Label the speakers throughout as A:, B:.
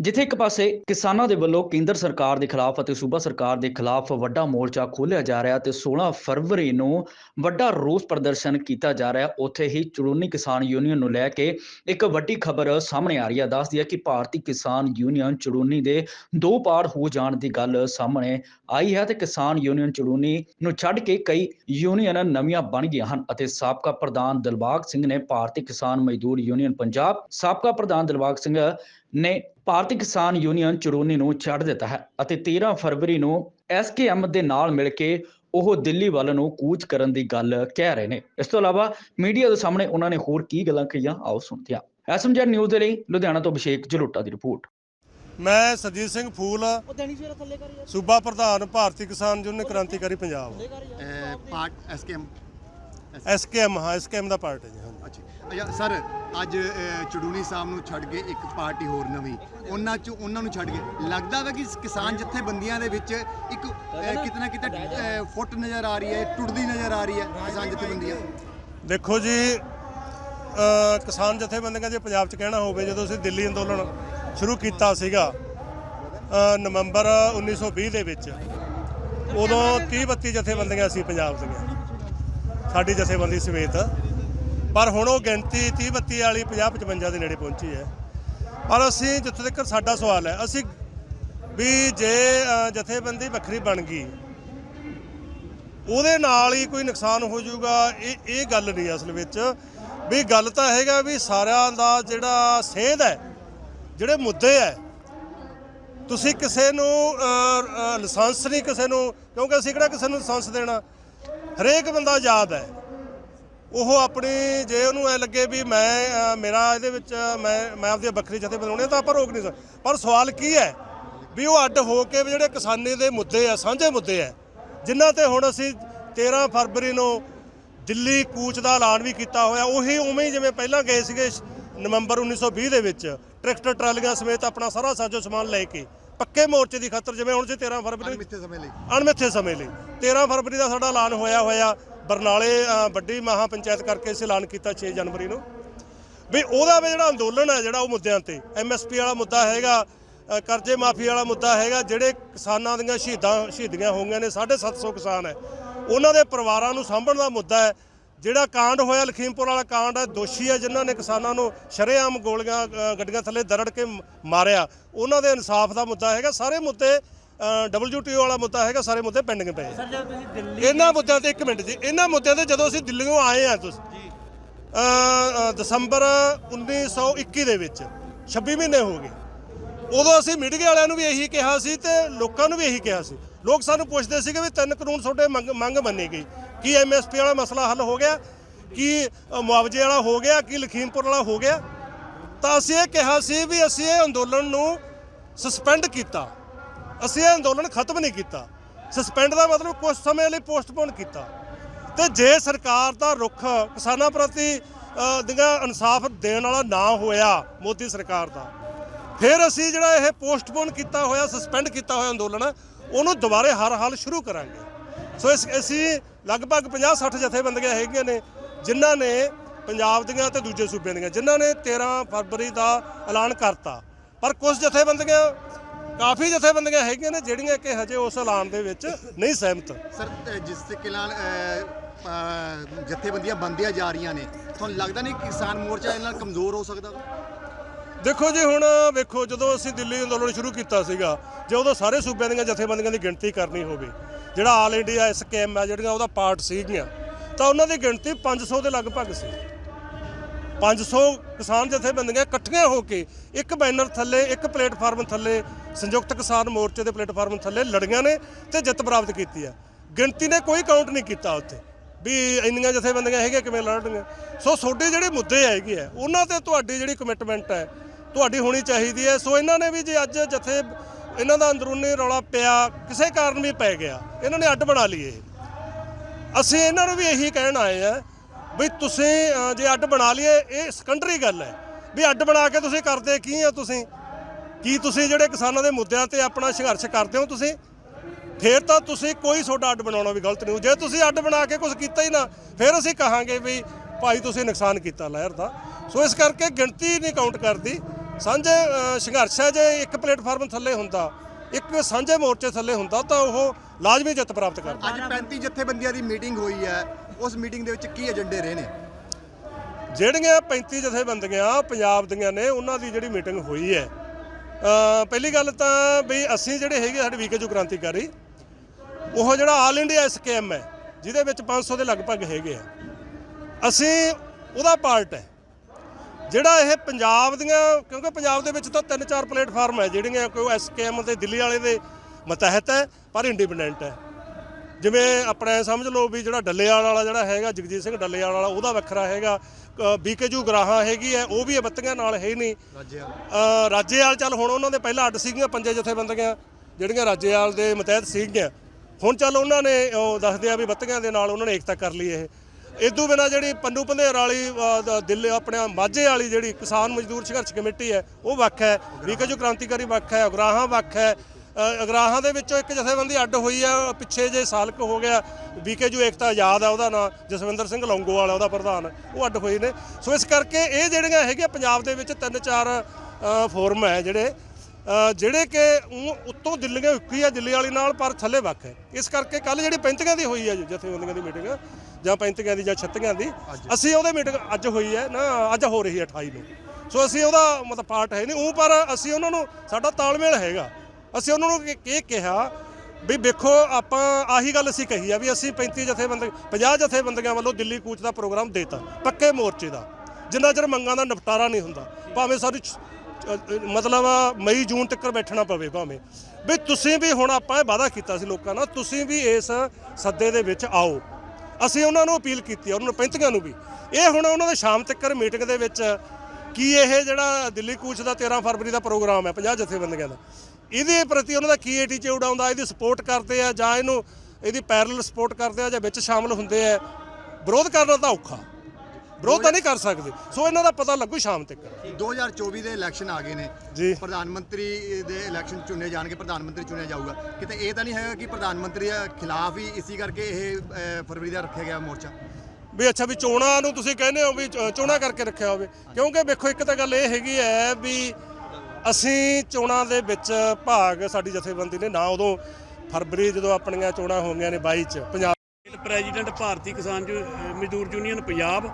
A: ਜਿੱਥੇ ਇੱਕ ਪਾਸੇ ਕਿਸਾਨਾਂ ਦੇ ਵੱਲੋਂ ਕੇਂਦਰ ਸਰਕਾਰ ਦੇ ਖਿਲਾਫ ਅਤੇ ਸੂਬਾ ਸਰਕਾਰ ਦੇ ਖਿਲਾਫ ਵੱਡਾ ਮੋਰਚਾ ਖੋਲ੍ਹਿਆ ਜਾ ਰਿਹਾ ਤੇ 16 ਫਰਵਰੀ ਨੂੰ ਵੱਡਾ ਰੋਸ ਪ੍ਰਦਰਸ਼ਨ ਕੀਤਾ ਜਾ ਰਿਹਾ, ਉੱਥੇ ਹੀ ਚੜੂਨੀ ਕਿਸਾਨ ਯੂਨੀਅਨ ਨੂੰ ਲੈ ਕੇ ਇੱਕ ਵੱਡੀ ਖਬਰ ਸਾਹਮਣੇ ਆ ਰਹੀ ਹੈ। ਦੱਸਦੀ ਹੈ ਕਿ ਭਾਰਤੀ ਕਿਸਾਨ ਯੂਨੀਅਨ ਚੜੂਨੀ ਦੇ ਦੋ ਪਾਰ ਹੋ ਜਾਣ ਦੀ ਗੱਲ ਸਾਹਮਣੇ ਆਈ ਹੈ ਤੇ ਕਿਸਾਨ ਯੂਨੀਅਨ ਚੜੂਨੀ ਨੂੰ ਛੱਡ ਕੇ ਕਈ ਯੂਨੀਅਨ ਨਵੀਆਂ ਬਣ ਗਈਆਂ ਹਨ ਅਤੇ ਸਾਬਕਾ ਪ੍ਰਧਾਨ ਦਿਲਬਾਗ ਸਿੰਘ ਨੇ ਭਾਰਤੀ ਕਿਸਾਨ ਮਜ਼ਦੂਰ ਯੂਨੀਅਨ ਪੰਜਾਬ ਸਾਬਕਾ ਪ੍ਰਧਾਨ ਦਿਲਬਾਗ ਸਿੰਘ ਨੇ ਭਾਰਤੀ ਕਿਸਾਨ ਯੂਨੀਅਨ ਚੜੂਨੀ ਨੂੰ ਛੱਡ ਦਿੱਤਾ ਹੈ ਅਤੇ 13 ਫਰਵਰੀ ਨੂੰ ਐਸਕੇਐਮ ਦੇ ਨਾਲ ਮਿਲ ਕੇ ਉਹ ਦਿੱਲੀ ਵੱਲ ਨੂੰ ਕੂਚ ਕਰਨ ਦੀ ਗੱਲ ਕਹਿ ਰਹੇ ਨੇ। ਇਸ ਤੋਂ ਇਲਾਵਾ ਮੀਡੀਆ ਦੇ ਸਾਹਮਣੇ ਉਹਨਾਂ ਨੇ ਹੋਰ ਕੀ ਗੱਲਾਂ ਕਹੀਆਂ ਆਓ ਸੁਣਦੇ ਹਾਂ। ਐਸਐਮਜੀ ਨਿਊਜ਼ ਦੇ ਲਈ ਲੁਧਿਆਣਾ ਤੋਂ ਅਭਿਸ਼ੇਕ ਜਲੋਟਾ ਦੀ ਰਿਪੋਰਟ।
B: ਮੈਂ ਸਰਜੀਤ ਸਿੰਘ ਫੂਲ
C: ਉਹ ਦੇਣੀ ਸੀ ਥੱਲੇ ਕਰ ਯਾਰ
B: ਸੂਬਾ ਪ੍ਰਧਾਨ Bharti Kisan Union Krantikari Punjab.
D: Part SKM
B: SKM ਹਾਂ ਐਸਕੇਐਮ ਦਾ ਪਾਰਟ ਹੈ ਜੀ ਹਾਂਜੀ।
D: ਅੱਛਾ ਅੱਛਾ ਸਰ ਅੱਜ ਅਹ, ਚੜੂਨੀ ਸਾਹਿਬ ਨੂੰ ਛੱਡ ਕੇ ਇੱਕ ਪਾਰਟੀ ਹੋਰ ਨਵੀਂ ਉਹਨਾਂ ਚ ਉਹਨਾਂ ਨੂੰ ਛੱਡ ਕੇ ਲੱਗਦਾ ਵਾ ਕਿ ਕਿਸਾਨ ਜਥੇਬੰਦੀਆਂ ਦੇ ਵਿੱਚ ਇੱਕ ਅਹ, ਕਿਤੇ ਨਾ ਕਿਤੇ ਅਹ, ਫੁੱਟ ਨਜ਼ਰ ਆ ਰਹੀ ਹੈ ਟੁੱਟਦੀ ਨਜ਼ਰ ਆ ਰਹੀ ਹੈ ਕਿਸਾਨ ਜਥੇਬੰਦੀਆਂ
B: ਦੇਖੋ ਜੀ ਅ, ਕਿਸਾਨ ਜਥੇਬੰਦੀਆਂ ਜੇ ਪੰਜਾਬ 'ਚ ਕਹਿਣਾ ਹੋਵੇ ਜਦੋਂ ਅਸੀਂ ਦਿੱਲੀ ਅੰਦੋਲਨ ਸ਼ੁਰੂ ਕੀਤਾ ਸੀਗਾ ਅ, ਨਵੰਬਰ 1920 ਦੇ ਵਿੱਚ ਉਦੋਂ 30 32 ਜਥੇਬੰਦੀਆਂ ਸੀ ਪੰਜਾਬ ਦੀਆਂ। ਸਾਡੀ ਜਥੇਬੰਦੀ ਸਮੇਤ। ਪਰ ਹੁਣ ਉਹ ਗਿਣਤੀ 30 32 ਵਾਲੀ 50 55 ਦੇ ਨੇੜੇ ਪਹੁੰਚੀ ਹੈ। ਪਰ ਅਸੀਂ ਜਿੱਥੇ ਤੱਕ ਸਾਡਾ ਸਵਾਲ ਹੈ, ਅਸੀਂ ਵੀ ਜੇ ਜਥੇਬੰਦੀ ਵੱਖਰੀ ਬਣ ਗਈ, ਉਹਦੇ ਨਾਲ ਹੀ ਕੋਈ ਨੁਕਸਾਨ ਹੋ ਜਾਊਗਾ, ਇਹ ਇਹ ਗੱਲ ਨਹੀਂ ਅਸਲ ਵਿੱਚ। ਵੀ ਗੱਲ ਤਾਂ ਹੈਗਾ ਵੀ ਸਾਰਿਆਂ ਦਾ ਜਿਹੜਾ ਸੇਧ ਹੈ, ਜਿਹੜੇ ਮੁੱਦੇ ਹੈ, ਤੁਸੀਂ ਕਿਸੇ ਨੂੰ ਲਾਇਸੈਂਸ ਨਹੀਂ, ਕਿਸੇ ਨੂੰ, ਕਿਉਂਕਿ ਅਸੀਂ ਕਿਹੜਾ ਕਿਸੇ ਨੂੰ ਲਾਇਸੈਂਸ ਦੇਣਾ? ਹਰੇਕ ਬੰਦਾ ਯਾਦ ਹੈ। ਉਹ ਆਪਣੀ ਜੇ ਉਹਨੂੰ ਐ ਲੱਗੇ ਵੀ ਮੈਂ ਮੇਰਾ ਇਹਦੇ ਵਿੱਚ, ਮੈਂ ਮੈਂ ਆਪਦੀ ਵੱਖਰੀ ਜਥੇ ਬਣਾਉਣੀ ਤਾਂ ਆਪਾਂ ਰੋਕ ਨਹੀਂ ਸਕਦੇ। ਪਰ ਸਵਾਲ ਕੀ ਹੈ? ਵੀ ਉਹ ਅੱਡ ਹੋ ਕੇ ਵੀ ਜਿਹੜੇ ਕਿਸਾਨੀ ਦੇ ਮੁੱਦੇ ਆ, ਸਾਂਝੇ ਮੁੱਦੇ ਆ, ਜਿਨ੍ਹਾਂ ਤੇ ਹੁਣ ਅਸੀਂ 13 ਫਰਵਰੀ ਨੂੰ ਦਿੱਲੀ ਕੂਚ ਦਾ ਐਲਾਨ ਵੀ ਕੀਤਾ ਹੋਇਆ, ਉਹੀ ਉਵੇਂ ਜਿਵੇਂ ਪਹਿਲਾਂ ਗਏ ਸੀਗੇ ਸ਼- ਨਵੰਬਰ 1920 ਦੇ ਵਿੱਚ, ਟਰੈਕਟਰ ਟਰਾਲੀਆਂ ਸਮੇਤ ਆਪਣਾ ਸਾਰਾ ਸਾਜੋ ਸਮਾਨ ਲੈ ਕੇ। ਪੱਕੇ ਮੋਰਚੇ ਦੀ ਖਾਤਰ ਜਿਵੇਂ ਹੁਣ ਸੀ 13 ਫਰਵਰੀ ਨੂੰ
D: ਮਿੱਥੇ ਸਮੇਂ ਲਈ।
B: ਅਣਮਿੱਥੇ ਸਮੇਂ ਲਈ। 13 ਫਰਵਰੀ ਦਾ ਸਾਡਾ ਐਲਾਨ ਹੋਇਆ ਹੋਇਆ ਬਰਨਾਲੇ ਵੱਡੀ ਮਹਾ ਪੰਚਾਇਤ ਕਰਕੇ ਅਸੀਂ ਐਲਾਨ ਕੀਤਾ 6 ਜਨਵਰੀ ਨੂੰ। ਵੀ ਉਹਦਾ ਵੀ ਜਿਹੜਾ ਅੰਦੋਲਨ ਹੈ ਜਿਹੜਾ ਉਹ ਮੁੱਦਿਆਂ ਤੇ ਐਮਐਸਪੀ ਵਾਲਾ ਮੁੱਦਾ ਹੈਗਾ ਕਰਜ਼ੇ ਮਾਫੀ ਵਾਲਾ ਮੁੱਦਾ ਹੈਗਾ ਜਿਹੜੇ ਕਿਸਾਨਾਂ ਦੀਆਂ ਸ਼ਹੀਦਾਂ ਸ਼ਹੀਦੀਆਂ ਹੋਈਆਂ ਨੇ 750 ਕਿਸਾਨ ਹੈ। ਉਹਨਾਂ ਦੇ ਪਰਿਵਾਰਾਂ ਨੂੰ ਸਾਂਭਣ ਦਾ ਮੁੱਦਾ ਹੈ ਜਿਹੜਾ ਕਾਂਡ ਹੋਇਆ ਲਖੀਮਪੁਰ ਵਾਲਾ ਕਾਂਡ ਹੈ ਦੋਸ਼ੀ ਹੈ ਜਿਨ੍ਹਾਂ ਨੇ ਕਿਸਾਨਾਂ ਨੂੰ ਸ਼ਰੇਆਮ ਗੋਲੀਆਂ ਗੱਡੀਆਂ ਥੱਲੇ ਦਰੜ ਕੇ ਮਾਰਿਆ। ਉਹਨਾਂ ਦੇ ਇਨਸਾਫ ਦਾ ਮੁੱਦਾ ਹੈਗਾ ਸਾਰੇ ਮੁੱਦੇ ਡਬਲਯੂਟੀਓ ਵਾਲਾ ਮੁੱਦਾ ਹੈਗਾ ਸਾਰੇ ਮੁੱਦੇ ਪੈਂਡਿੰਗ ਪਏ।
C: ਸਰ ਜਦੋਂ ਤੁਸੀਂ ਦਿੱਲੀ
B: ਇਹਨਾਂ ਮੁੱਦਿਆਂ ਤੇ ਇੱਕ ਮਿੰਟ ਜੀ ਇਹਨਾਂ ਮੁੱਦਿਆਂ ਤੇ ਜਦੋਂ ਅਸੀਂ ਦਿੱਲੀੋਂ ਆਏ ਆ ਤੁਸੀਂ ਅ, ਦਸੰਬਰ 1921 ਦੇ ਵਿੱਚ 26 ਮਹੀਨੇ ਹੋ ਗਏ। ਉਦੋਂ ਅਸੀਂ ਮੀਡੀਆ ਵਾਲਿਆਂ ਨੂੰ ਵੀ ਇਹੀ ਕਿਹਾ ਸੀ ਤੇ ਲੋਕਾਂ ਨੂੰ ਵੀ ਇਹੀ ਕਿਹਾ ਸੀ। ਲੋਕ ਸਾਨੂੰ ਪੁੱਛਦੇ ਸੀਗੇ ਵੀ ਤਿੰਨ ਕਾਨੂੰਨ ਤੁਹਾਡੇ ਮੰਗ ਮੰਗ ਮੰਨੀ ਗਈ। ਕੀ ਐਮਐਸਪੀ ਵਾਲਾ ਮਸਲਾ ਹੱਲ ਹੋ ਗਿਆ? ਕੀ ਮੁਆਵਜ਼ੇ ਵਾਲਾ ਹੋ ਗਿਆ? ਕੀ ਲਖੀਮਪੁਰ ਵਾਲਾ ਹੋ ਗਿਆ? ਤਾਂ ਅਸੀਂ ਇਹ ਕਿਹਾ ਸੀ ਵੀ ਅਸੀਂ ਇਹ ਅੰਦੋਲਨ ਨੂੰ ਸਸਪੈਂਡ ਕੀਤਾ। ਅਸੀਂ ਇਹ ਅੰਦੋਲਨ ਖਤਮ ਨਹੀਂ ਕੀਤਾ। ਸਸਪੈਂਡ ਦਾ ਮਤਲਬ ਕੁਝ ਸਮੇਂ ਲਈ ਪੋਸਟਪੋਨ ਕੀਤਾ। ਤੇ ਜੇ ਸਰਕਾਰ ਦਾ ਰੁਖ ਕਿਸਾਨਾਂ ਪ੍ਰਤੀ ਅ, ਦੀਆਂ ਇਨਸਾਫ ਦੇਣ ਵਾਲਾ ਨਾ ਹੋਇਆ ਮੋਦੀ ਸਰਕਾਰ ਦਾ ਫਿਰ ਅਸੀਂ ਜਿਹੜਾ ਇਹ ਪੋਸਟਪੋਨ ਕੀਤਾ ਹੋਇਆ ਸਸਪੈਂਡ ਕੀਤਾ ਹੋਇਆ ਅੰਦੋਲਨ ਉਹਨੂੰ ਦੁਬਾਰੇ ਹਰ ਹਾਲ ਸ਼ੁਰੂ ਕਰਾਂਗੇ। ਸੋ ਇਸ ਅਸੀਂ ਲਗਭਗ 50 60 ਜਥੇਬੰਦੀਆਂ ਹੈਗੀਆਂ ਨੇ ਜਿਨ੍ਹਾਂ ਨੇ ਪੰਜਾਬ ਦੀਆਂ ਤੇ ਦੂਜੇ ਸੂਬਿਆਂ ਦੀਆਂ ਜਿਨ੍ਹਾਂ ਨੇ 13 ਫਰਵਰੀ ਦਾ ਐਲਾਨ ਕਰਤਾ। ਪਰ ਕੁਝ ਜਥੇਬੰਦੀਆਂ ਕਾਫੀ ਜਥੇਬੰਦੀਆਂ ਹੈਗੀਆਂ ਨੇ ਜਿਹੜੀਆਂ ਕਿ ਹਜੇ ਉਸ ਐਲਾਨ ਦੇ ਵਿੱਚ ਨਹੀਂ ਸਹਿਮਤ।
D: ਸਰ ਜਿਸ ਤਰੀਕੇ ਨਾਲ ਜਥੇਬੰਦੀਆਂ ਬੰਦੀਆਂ ਜਾ ਰਹੀਆਂ ਨੇ ਤੁਹਾਨੂੰ ਲੱਗਦਾ ਨਹੀਂ ਕਿਸਾਨ ਮੋਰਚਾ ਇਹਨਾਂ ਨਾਲ ਕਮਜ਼ੋਰ ਹੋ ਸਕਦਾ?
B: ਦੇਖੋ ਜੀ ਹੁਣ ਵੇਖੋ ਜਦੋਂ ਅਸੀਂ ਦਿੱਲੀ ਅੰਦੋਲਨ ਸ਼ੁਰੂ ਕੀਤਾ ਸੀਗਾ ਜੇ ਉਦੋਂ ਸਾਰੇ ਸੂਬਿਆਂ ਦੀਆਂ ਜਥੇਬੰਦੀਆਂ ਦੀ ਗਿਣਤੀ ਕਰਨੀ ਹੋਵੇ ਜਿਹੜਾ ਆਲ ਇੰਡੀਆ ਐਸਕੇਐਮ ਹੈ, ਜਿਹੜੀਆਂ ਉਹਦਾ ਪਾਰਟ ਸੀਗੀਆਂ, ਤਾਂ ਉਹਨਾਂ ਦੀ ਗਿਣਤੀ 500 ਦੇ ਲਗਭਗ ਸੀ। 500 ਕਿਸਾਨ ਜਥੇਬੰਦੀਆਂ ਇਕੱਠੀਆਂ ਹੋ ਕੇ ਇੱਕ ਬੈਨਰ ਥੱਲੇ, ਇੱਕ ਪਲੇਟਫਾਰਮ ਥੱਲੇ, ਸੰਯੁਕਤ ਕਿਸਾਨ ਮੋਰਚੇ ਦੇ ਪਲੇਟਫਾਰਮ ਥੱਲੇ ਲੜੀਆਂ ਨੇ ਤੇ ਜਿੱਤ ਪ੍ਰਾਪਤ ਕੀਤੀ ਆ ਗਿਣਤੀ ਨੇ ਕੋਈ ਕਾਊਂਟ ਨਹੀਂ ਕੀਤਾ ਉੱਥੇ ਵੀ ਇੰਨੀਆਂ ਜਥੇਬੰਦੀਆਂ ਹੈਗੀਆਂ ਕਿਵੇਂ ਲੜਨਗੀਆਂ। ਸੋ ਤੁਹਾਡੇ ਜਿਹੜੇ ਮੁੱਦੇ ਹੈਗੇ ਆ, ਉਹਨਾਂ ਤੇ ਤੁਹਾਡੀ ਜਿਹੜੀ ਕਮਿਟਮੈਂਟ ਹੈ, ਤੁਹਾਡੀ ਹੋਣੀ ਚਾਹੀਦੀ ਹੈ। ਸੋ ਇਹਨਾਂ ਨੇ ਵੀ ਜੇ ਅੱਜ ਜਥੇ ਇਹਨਾਂ ਦਾ ਅੰਦਰੂਨੀ ਰੌਲਾ ਪਿਆ, ਕਿਸੇ ਕਾਰਨ ਵੀ ਪੈ ਗਿਆ। ਇਹਨਾਂ ਨੇ ਅੱਡ ਬਣਾ ਲਈ ਇਹ ਅਸੀਂ ਇਹਨਾਂ ਨੂੰ ਵੀ ਇਹੀ ਕਹਿਣ ਆਏ ਆ ਵੀ ਤੁਸੀਂ ਜੇ ਅੱਡ ਬਣਾ ਲਈਏ, ਇਹ ਸੈਕੰਡਰੀ ਗੱਲ ਹੈ। ਵੀ ਅੱਡ ਬਣਾ ਕੇ ਤੁਸੀਂ ਕਰਦੇ ਕੀ ਆ ਤੁਸੀਂ? ਕੀ ਤੁਸੀਂ ਜਿਹੜੇ ਕਿਸਾਨਾਂ ਦੇ ਮੁੱਦਿਆਂ ਤੇ ਆਪਣਾ ਸੰਘਰਸ਼ ਕਰਦੇ ਹੋ ਤੁਸੀਂ? ਫੇਰ ਤਾਂ ਤੁਸੀਂ ਕੋਈ ਤੁਹਾਡਾ ਅੱਡ ਬਣਾਉਣਾ ਵੀ ਗਲਤ ਨਹੀਂ ਹੋ। ਜੇ ਤੁਸੀਂ ਅੱਡ ਬਣਾ ਕੇ ਕੁਝ ਕੀਤਾ ਹੀ ਨਾ, ਫਿਰ ਅਸੀਂ ਕਹਾਂਗੇ ਵੀ ਭਾਈ ਤੁਸੀਂ ਨੁਕਸਾਨ ਕੀਤਾ ਲਹਿਰ ਦਾ। ਸੋ ਇਸ ਕਰਕੇ ਗਿਣਤੀ ਨਹੀਂ ਕਾਊਂਟ ਕਰਦੀ। ਸਾਂਝੇ ਸੰਘਰਸ਼ ਹੈ ਜੇ ਇੱਕ ਪਲੇਟਫਾਰਮ ਥੱਲੇ ਹੁੰਦਾ ਇੱਕ ਸਾਂਝੇ ਮੋਰਚੇ ਥੱਲੇ ਹੁੰਦਾ ਤਾਂ ਉਹ ਲਾਜ਼ਮੀ ਜਿੱਤ ਪ੍ਰਾਪਤ ਕਰਦਾ।
D: ਅੱਜ 35 ਜਥੇਬੰਦੀਆਂ ਦੀ ਮੀਟਿੰਗ ਹੋਈ ਹੈ ਉਸ ਮੀਟਿੰਗ ਦੇ ਵਿੱਚ ਕੀ ਏਜੰਡੇ ਰਹੇ ਨੇ?
B: ਜਿਹੜੀਆਂ 35 ਜਥੇਬੰਦੀਆਂ ਪੰਜਾਬ ਦੀਆਂ ਨੇ ਉਹਨਾਂ ਦੀ ਜਿਹੜੀ ਮੀਟਿੰਗ ਹੋਈ ਹੈ ਪਹਿਲੀ ਗੱਲ ਤਾਂ ਵੀ ਅਸੀਂ ਜਿਹੜੇ ਹੈਗੇ ਸਾਡੇ ਵੀਕੇਜੂ ਕ੍ਰਾਂਤੀਕਾਰੀ ਉਹ ਜਿਹੜਾ ਆਲ ਇੰਡੀਆ ਸਕੀਮ ਹੈ ਜਿਹਦੇ ਵਿੱਚ 500 ਦੇ ਲਗਭਗ ਹੈਗੇ ਆ। ਅਸੀਂ ਉਹਦਾ ਪਾਰਟ ਹੈ। ਜਿਹੜਾ ਇਹ ਪੰਜਾਬ ਦੀਆਂ ਕਿਉਂਕਿ ਪੰਜਾਬ ਦੇ ਵਿੱਚ ਤਾਂ ਤਿੰਨ ਚਾਰ ਪਲੇਟਫਾਰਮ ਹੈ ਜਿਹੜੀਆਂ ਕੋਈ ਐਸਕੇਐਮ ਤੇ ਦਿੱਲੀ ਵਾਲੇ ਦੇ ਮਤਹਿਤ ਹੈ ਪਰ ਇੰਡੀਪੈਂਡੈਂਟ ਹੈ। ਜਿਵੇਂ ਆਪਣੇ ਸਮਝ ਲਓ ਵੀ ਜਿਹੜਾ ਡੱਲੇਵਾਲ ਵਾਲਾ ਜਿਹੜਾ ਹੈਗਾ ਜਗਜੀਤ ਸਿੰਘ ਡੱਲੇਵਾਲ ਵਾਲਾ ਉਹਦਾ ਵੱਖਰਾ ਹੈਗਾ। ਬੀਕੇਜੂ ਗਰਾਹਾਂ ਹੈਗੀ ਹੈ ਉਹ ਵੀ ਬੱਤੀਆਂ ਨਾਲ ਹੈ ਹੀ ਨਹੀਂ।
D: ਰਾਜਿਆ
B: ਅ, ਰਾਜੇਵਾਲ ਚੱਲ ਹੁਣ ਉਹਨਾਂ ਦੇ ਪਹਿਲਾਂ ਅੱਡ ਸੀਗੀਆਂ ਪੰਜੇ ਜਥੇਬੰਦੀਆਂ ਜਿਹੜੀਆਂ ਰਾਜੇਵਾਲ ਦੇ ਮਤਹਿਤ ਸੀਗੀਆਂ। ਹੁਣ ਚੱਲ ਉਹਨਾਂ ਨੇ ਉਹ ਦੱਸਦੇ ਆ ਵੀ ਬੱਤੀਆਂ ਦੇ ਨਾਲ ਉਹਨਾਂ ਨੇ ਏਕਤਾ ਕਰ ਲਈ ਇਹ। ਇਦੋਂ ਬਿਨਾ ਜਿਹੜੀ ਪੰਨੂ ਪੰਧੇਰ ਵਾਲੀ ਦਿੱਲੀ ਆਪਣੇ ਮਾਝੇ ਵਾਲੀ ਜਿਹੜੀ ਕਿਸਾਨ ਮਜ਼ਦੂਰ ਸੰਘਰਸ਼ ਕਮੇਟੀ ਹੈ ਉਹ ਵੱਖ ਹੈ। ਵੀਕੇਜੂ ਕ੍ਰਾਂਤੀਕਾਰੀ ਵੱਖ ਹੈ ਉਗਰਾਹਾਂ ਵੱਖ ਹੈ। ਅ, ਅਗਰਾਹਾਂ ਦੇ ਵਿੱਚੋਂ ਇੱਕ ਜਥੇਬੰਦੀ ਅੱਡ ਹੋਈ ਹੈ ਪਿੱਛੇ ਜੇ ਸਾਲ ਕੁ ਹੋ ਗਿਆ ਵੀਕੇਜੂ ਏਕਤਾ ਆਜ਼ਾਦ ਹੈ ਉਹਦਾ ਨਾਂ ਜਸਵਿੰਦਰ ਸਿੰਘ ਲੌਂਗੋਵਾਲ ਹੈ ਉਹਦਾ ਪ੍ਰਧਾਨ ਉਹ ਅੱਡ ਹੋਏ ਨੇ। ਸੋ ਇਸ ਕਰਕੇ ਇਹ ਜਿਹੜੀਆਂ ਹੈਗੀਆਂ ਪੰਜਾਬ ਦੇ ਵਿੱਚ ਤਿੰਨ ਚਾਰ ਫੋਰਮ ਹੈ ਜਿਹੜੇ ਜਿਹੜੇ ਕਿ ਊਂ ਉੱਤੋਂ ਦਿੱਲੀਆਂ ਇੱਕੀ ਆ ਦਿੱਲੀ ਵਾਲੀ ਨਾਲ ਪਰ ਥੱਲੇ ਵੱਖ ਹੈ। ਇਸ ਕਰਕੇ ਕੱਲ ਜਿਹੜੀ 35 ਦੀ ਹੋਈ ਹੈ ਜਥੇਬੰਦੀਆਂ ਦੀ ਮੀਟਿੰਗ ਜਾਂ 35 ਦੀ ਜਾਂ 36 ਦੀ ਅਸੀਂ ਉਹਦੇ ਮੀਟਿੰਗ ਅੱਜ ਹੋਈ ਹੈ ਨਾ ਅੱਜ ਹੋ ਰਹੀ ਹੈ 28 ਨੂੰ। ਸੋ ਅਸੀਂ ਉਹਦਾ ਮਤਲਬ ਪਾਰਟ ਹੈ ਨਹੀਂ ਉਹ ਪਰ ਅਸੀਂ ਉਹਨਾਂ ਨੂੰ ਸਾਡਾ ਤਾਲਮੇਲ ਹੈਗਾ। ਅਸੀਂ ਉਹਨਾਂ ਨੂੰ ਇਹ- ਕਿਹਾ ਵੀ ਵੇਖੋ ਆਪਾਂ ਆਹੀ ਗੱਲ ਅਸੀਂ ਕਹੀ ਆ ਵੀ ਅਸੀਂ 35 ਜਥੇਬੰਦ 50 ਜਥੇਬੰਦੀਆਂ ਵੱਲੋਂ ਦਿੱਲੀ ਕੂਚ ਦਾ ਪ੍ਰੋਗਰਾਮ ਦੇਤਾ ਪੱਕੇ ਮੋਰਚੇ ਦਾ। ਜਿੰਨਾ ਚਿਰ ਮੰਗਾਂ ਦਾ ਨਿਪਟਾਰਾ ਨਹੀਂ ਹੁੰਦਾ ਭਾਵੇਂ ਅ- ਮਤਲਬ ਮਈ ਜੂਨ ਤੱਕ ਬੈਠਣਾ ਪਵੇ ਭਾਵੇਂ। ਵੀ ਤੁਸੀਂ ਵੀ ਹੁਣ ਆਪਾਂ ਇਹ ਵਾਅਦਾ ਕੀਤਾ ਸੀ ਲੋਕਾਂ ਨਾਲ ਤੁਸੀਂ ਵੀ ਇਸ ਸੱਦੇ ਦੇ ਵਿੱਚ ਆਓ। ਅਸੀਂ ਉਹਨਾਂ ਨੂੰ ਅਪੀਲ ਕੀਤੀ ਆ, ਉਹਨਾਂ ਨੂੰ ਪੈਂਤੀਆਂ ਨੂੰ ਵੀ। ਇਹ ਹੁਣ ਉਹਨਾਂ ਦੇ ਸ਼ਾਮ ਤੱਕ ਮੀਟਿੰਗ ਦੇ ਵਿੱਚ ਕੀ ਇਹ ਜਿਹੜਾ ਦਿੱਲੀ ਕੂਚ ਦਾ 13 ਫਰਵਰੀ ਦਾ ਪ੍ਰੋਗਰਾਮ ਹੈ 50 ਜਥੇਬੰਦੀਆਂ ਦਾ, ਇਹਦੇ ਪ੍ਰਤੀ ਉਹਨਾਂ ਦਾ ਕੀ ਐਟੀਟਿਊਡ ਆਉਂਦਾ? ਇਹਦੀ ਸਪੋਰਟ ਕਰਦੇ ਆ ਜਾਂ ਇਹਨੂੰ, ਇਹਦੀ ਪੈਰਲਲ ਸਪੋਰਟ ਕਰਦੇ ਆ ਜਾਂ ਵਿੱਚ ਸ਼ਾਮਲ ਹੁੰਦੇ ਆ? ਵਿਰੋਧ ਕਰਨਾ ਤਾਂ ਔਖਾ। ਵਿਰੋਧ ਤਾਂ ਨਹੀਂ ਕਰ ਸਕਦੇ। ਸੋ ਇਹਨਾਂ ਦਾ ਪਤਾ ਲੱਗੂ ਸ਼ਾਮ ਤੱਕ।
D: 2024 ਦੇ ਇਲੈਕਸ਼ਨ ਆ ਗਏ ਨੇ।
B: ਜੀ।
D: ਪ੍ਰਧਾਨ ਮੰਤਰੀ ਦੇ ਇਲੈਕਸ਼ਨ ਚੁਣੇ ਜਾਣਗੇ ਪ੍ਰਧਾਨ ਮੰਤਰੀ ਚੁਣਿਆ ਜਾਊਗਾ। ਕਿਤੇ ਇਹ ਤਾਂ ਨਹੀਂ ਹੈਗਾ ਕਿ ਪ੍ਰਧਾਨ ਮੰਤਰੀ ਦੇ ਖਿਲਾਫ ਹੀ ਇਸੇ ਕਰਕੇ ਇਹ ਅ, ਫਰਵਰੀ ਦਾ ਰੱਖਿਆ ਗਿਆ ਮੋਰਚਾ।
B: ਵੀ ਅੱਛਾ ਵੀ ਚੋਣਾਂ ਨੂੰ ਤੁਸੀਂ ਕਹਿੰਦੇ ਹੋ ਵੀ ਚ- ਚੋਣਾਂ ਕਰਕੇ ਰੱਖਿਆ ਹੋਵੇ। ਕਿਉਂਕਿ ਵੇਖੋ ਇੱਕ ਤਾਂ ਗੱਲ ਇਹ ਹੈਗੀ ਹੈ ਵੀ ਅਸੀਂ ਚੋਣਾਂ ਦੇ ਵਿੱਚ ਭਾਗ ਸਾਡੀ ਜਥੇਬੰਦੀ ਨੇ ਨਾ ਉਦੋਂ ਫਰਵਰੀ ਜਦੋਂ ਆਪਣੀਆਂ ਚੋਣਾਂ ਹੋਈਆਂ ਨੇ 22 ਚ ਪੰਜਾਬ
E: ਪ੍ਰੈਜ਼ੀਡੈਂਟ ਭਾਰਤੀ ਕਿਸਾਨ ਯੂ- ਅਹ ਮਜ਼ਦੂਰ ਯੂਨੀਅਨ ਪੰਜਾਬ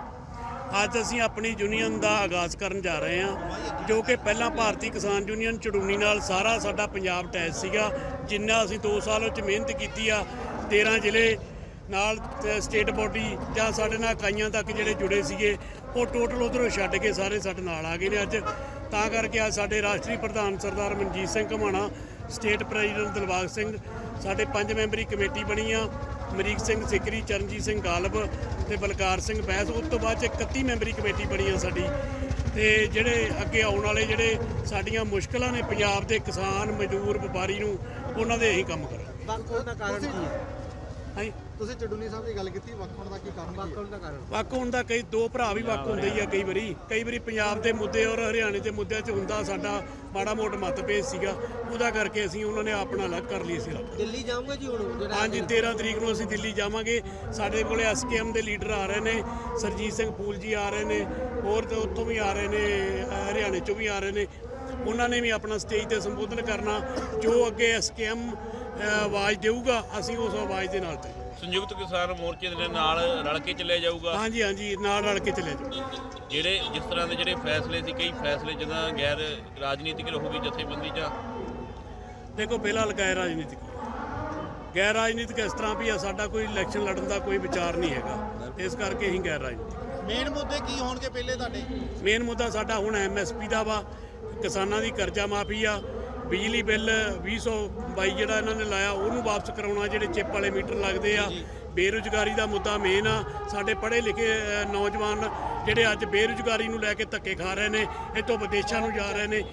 E: ਅੱਜ ਅਸੀਂ ਆਪਣੀ ਯੂਨੀਅਨ ਦਾ ਆਗਾਜ਼ ਕਰਨ ਜਾ ਰਹੇ ਹਾਂ, ਜੋ ਕਿ ਪਹਿਲਾਂ ਭਾਰਤੀ ਕਿਸਾਨ ਯੂਨੀਅਨ ਚੜੂਨੀ ਨਾਲ ਸਾਰਾ ਸਾਡਾ ਪੰਜਾਬ ਅਟੈਚ ਸੀਗਾ, ਜਿੰਨਾ ਅਸੀਂ 2 ਸਾਲ ਵਿੱਚ ਮਿਹਨਤ ਕੀਤੀ ਆ 13 ਜ਼ਿਲ੍ਹੇ ਨਾਲ ਸਟੇਟ ਬੋਡੀ ਜਾਂ ਸਾਡੇ ਨਾਲ ਇਕਾਈਆਂ ਤੱਕ ਜਿਹੜੇ ਜੁੜੇ ਸੀਗੇ, ਉਹ ਟੋਟਲ ਉਧਰੋਂ ਛੱਡ ਕੇ ਸਾਰੇ ਸਾਡੇ ਨਾਲ ਆ ਗਏ ਨੇ ਅੱਜ। ਤਾਂ ਕਰਕੇ ਅੱਜ ਸਾਡੇ ਰਾਸ਼ਟਰੀ ਪ੍ਰਧਾਨ ਸਰਦਾਰ ਮਨਜੀਤ ਸਿੰਘ ਘਮਾਣਾ ਸਟੇਟ ਪ੍ਰੈਜ਼ੀਡੈਂਟ ਦਿਲਬਾਗ ਸਿੰਘ, ਸਾਡੇ ਪੰਜ ਮੈਂਬਰੀ ਕਮੇਟੀ ਬਣੀ ਆ ਮਰੀਕ ਸਿੰਘ ਸਿਕਰੀ ਚਰਨਜੀਤ ਸਿੰਘ ਗਾਲਬ ਤੇ ਬਲਕਾਰ ਸਿੰਘ ਬੈਂਸ ਉਸ ਤੋਂ ਬਾਅਦ ਚ 31 ਮੈਂਬਰੀ ਕਮੇਟੀ ਬਣੀ ਆ ਸਾਡੀ। ਤੇ ਜਿਹੜੇ ਅੱਗੇ ਆਉਣ ਵਾਲੇ ਜਿਹੜੇ ਸਾਡੀਆਂ ਮੁਸ਼ਕਲਾਂ ਨੇ ਪੰਜਾਬ ਦੇ ਕਿਸਾਨ ਮਜ਼ਦੂਰ ਵਪਾਰੀ ਨੂੰ ਉਹਨਾਂ ਦੇ ਇਹੀ ਕੰਮ ਕਰੋ
C: ਵੱਖ ਹੋਣ ਦਾ ਕਾਰਨ ਕੀ ਹੈ?
E: ਹਾਂਜੀ
C: ਤੁਸੀਂ ਚੜੂਨੀ ਸਾਹਿਬ ਦੀ ਗੱਲ ਕੀਤੀ ਵੱਖ ਹੋਣ ਦਾ ਕੀ ਕਾਰਨ ਵੱਖ ਹੋਣ ਦਾ ਕਾਰਨ।
E: ਵੱਖ ਹੋਣ ਦਾ ਕਈ ਦੋ ਭਰਾ ਵੀ ਵੱਖ ਹੁੰਦੇ ਹੀ ਆ ਕਈ ਵਾਰੀ। ਕਈ ਵਾਰੀ ਪੰਜਾਬ ਦੇ ਮੁੱਦੇ ਔਰ ਹਰਿਆਣੇ ਦੇ ਮੁੱਦਿਆਂ 'ਚ ਹੁੰਦਾ ਸਾਡਾ ਮਾੜਾ ਮੋਟ ਮਤਭੇਦ ਸੀਗਾ। ਉਹਦਾ ਕਰਕੇ ਅਸੀਂ ਉਹਨਾਂ ਨੇ ਆਪਣਾ ਅਲੱਗ ਕਰ ਲਈ ਸੀ
C: ਦਿੱਲੀ ਜਾਓਗੇ ਜੀ ਹੁਣ ਜਿਹੜਾ
E: ਹਾਂਜੀ 13 ਤਰੀਕ ਨੂੰ ਅਸੀਂ ਦਿੱਲੀ ਜਾਵਾਂਗੇ। ਸਾਡੇ ਕੋਲੇ ਐਸਕੇਐਮ ਦੇ ਲੀਡਰ ਆ ਰਹੇ ਨੇ ਸਰਜੀਤ ਸਿੰਘ ਫੂਲ ਜੀ ਆ ਰਹੇ ਨੇ ਹੋਰ ਤੇ ਉੱਥੋਂ ਵੀ ਆ ਰਹੇ ਨੇ ਹਰਿਆਣੇ ਚੋਂ ਵੀ ਆ ਰਹੇ ਨੇ। ਉਹਨਾਂ ਨੇ ਵੀ ਆਪਣਾ ਸਟੇਜ ਤੇ ਸੰਬੋਧਨ ਕਰਨਾ। ਜੋ ਅੱਗੇ ਐਸਕੇਐਮ ਆਵਾਜ਼ ਦੇਊਗਾ ਅਸੀਂ ਉਸ ਆਵਾਜ਼ ਦੇ ਨਾਲ ਤੇ
F: ਸੰਯੁਕਤ ਕਿਸਾਨ ਮੋਰਚੇ ਦੇ ਨਾਲ ਰਲ ਕੇ ਚੱਲਿਆ ਜਾਊਗਾ।
E: ਹਾਂਜੀ ਹਾਂਜੀ ਨਾਲ ਰਲ ਕੇ ਚੱਲੇ ਜਾਓ
F: ਜਿਹੜੇ ਜਿਸ ਤਰ੍ਹਾਂ ਦੇ ਜਿਹੜੇ ਫੈਸਲੇ ਸੀ ਕਈ ਫੈਸਲੇ ਜਿੱਦਾਂ ਗੈਰ ਰਾਜਨੀਤਿਕ ਰਹੂਗੀ ਜਥੇਬੰਦੀ ਜਾਂ
E: ਦੇਖੋ ਫਿਲਹਾਲ ਗੈਰ ਰਾਜਨੀਤਿਕ। ਗੈਰ ਰਾਜਨੀਤਿਕ ਇਸ ਤਰ੍ਹਾਂ ਵੀ ਆ ਸਾਡਾ ਕੋਈ ਇਲੈਕਸ਼ਨ ਲੜਨ ਦਾ ਕੋਈ ਵਿਚਾਰ ਨਹੀਂ ਹੈਗਾ। ਇਸ ਕਰਕੇ ਅਸੀਂ ਗੈਰ ਰਾਜਨੀਤਿਕ।
C: ਮੇਨ ਮੁੱਦੇ ਕੀ ਹੋਣਗੇ ਪਹਿਲੇ ਤੁਹਾਡੇ?
E: ਮੇਨ ਮੁੱਦਾ ਸਾਡਾ ਹੁਣ ਐਮਐਸਪੀ ਦਾ ਵਾ ਕਿਸਾਨਾਂ ਦੀ ਕਰਜ਼ਾ ਮਾਫੀ ਆ ਬਿਜਲੀ ਬਿੱਲ 2022 ਜਿਹੜਾ ਇਹਨਾਂ ਨੇ ਲਾਇਆ ਉਹਨੂੰ ਵਾਪਸ ਕਰਾਉਣਾ ਜਿਹੜੇ ਚਿੱਪ ਵਾਲੇ ਮੀਟਰ ਲੱਗਦੇ ਆ। ਬੇਰੁਜ਼ਗਾਰੀ ਦਾ ਮੁੱਦਾ ਮੇਨ ਆ। ਸਾਡੇ ਪੜ੍ਹੇ ਲਿਖੇ ਨੌਜਵਾਨ ਜਿਹੜੇ ਅੱਜ ਬੇਰੁਜ਼ਗਾਰੀ ਨੂੰ ਲੈ ਕੇ ਧੱਕੇ ਖਾ ਰਹੇ ਨੇ ਇੱਥੋਂ ਵਿਦੇਸ਼ਾਂ ਨੂੰ ਜਾ ਰਹੇ ਨੇ।